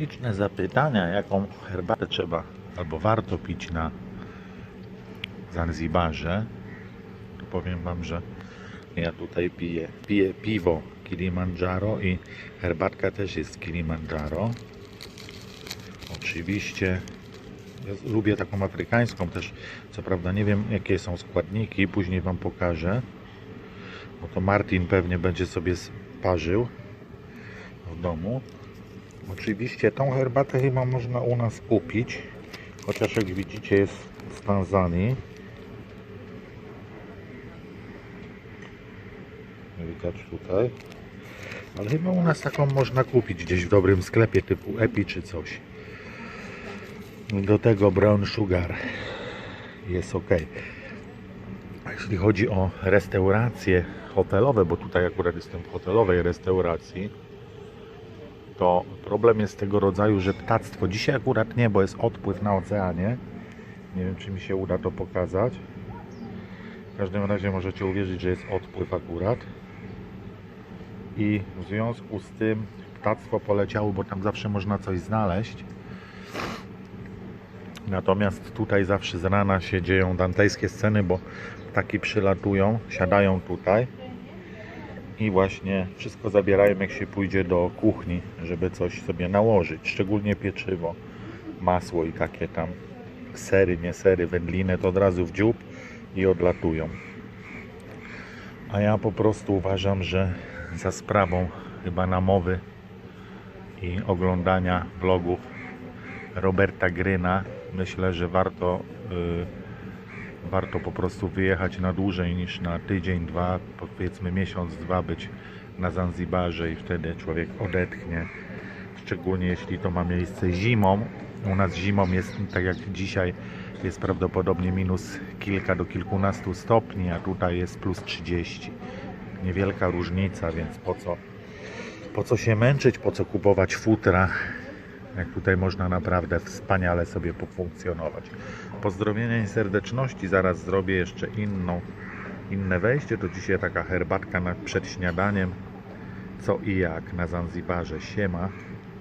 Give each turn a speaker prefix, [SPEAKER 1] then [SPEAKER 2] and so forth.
[SPEAKER 1] Liczne zapytania, jaką herbatę trzeba albo warto pić na Zanzibarze. Powiem Wam, że ja tutaj piję, piję piwo Kilimandżaro i herbatka też jest Kilimandżaro. Oczywiście ja lubię taką afrykańską też. Co prawda nie wiem jakie są składniki, później Wam pokażę. Bo to Martin pewnie będzie sobie parzył w domu. Oczywiście tą herbatę chyba można u nas kupić. Chociaż jak widzicie jest z Tanzanii. Widać tutaj. Ale chyba u nas taką można kupić gdzieś w dobrym sklepie typu Epi czy coś. Do tego brown sugar jest ok. Jeśli chodzi o restauracje hotelowe, bo tutaj akurat jestem w hotelowej restauracji, to problem jest tego rodzaju, że ptactwo, dzisiaj akurat nie, bo jest odpływ na oceanie. Nie wiem, czy mi się uda to pokazać. W każdym razie możecie uwierzyć, że jest odpływ akurat. I w związku z tym ptactwo poleciało, bo tam zawsze można coś znaleźć. Natomiast tutaj zawsze z rana się dzieją dantejskie sceny, bo ptaki przylatują, siadają tutaj i właśnie wszystko zabierają jak się pójdzie do kuchni, żeby coś sobie nałożyć, szczególnie pieczywo, masło i takie tam sery, nie sery, wędliny, to od razu w dziób i odlatują. A ja po prostu uważam, że za sprawą chyba namowy i oglądania vlogów Roberta Gryna myślę, że warto y, warto po prostu wyjechać na dłużej niż na tydzień, dwa, powiedzmy miesiąc, dwa być na Zanzibarze i wtedy człowiek odetchnie. Szczególnie jeśli to ma miejsce zimą. U nas zimą jest tak jak dzisiaj jest prawdopodobnie minus kilka do kilkunastu stopni, a tutaj jest plus 30. Niewielka różnica, więc po co, po co się męczyć, po co kupować futra, jak tutaj można naprawdę wspaniale sobie pofunkcjonować. Pozdrowienia i serdeczności zaraz zrobię jeszcze inną, inne wejście. To dzisiaj taka herbatka przed śniadaniem. Co i jak na Zanzibarze. Siema.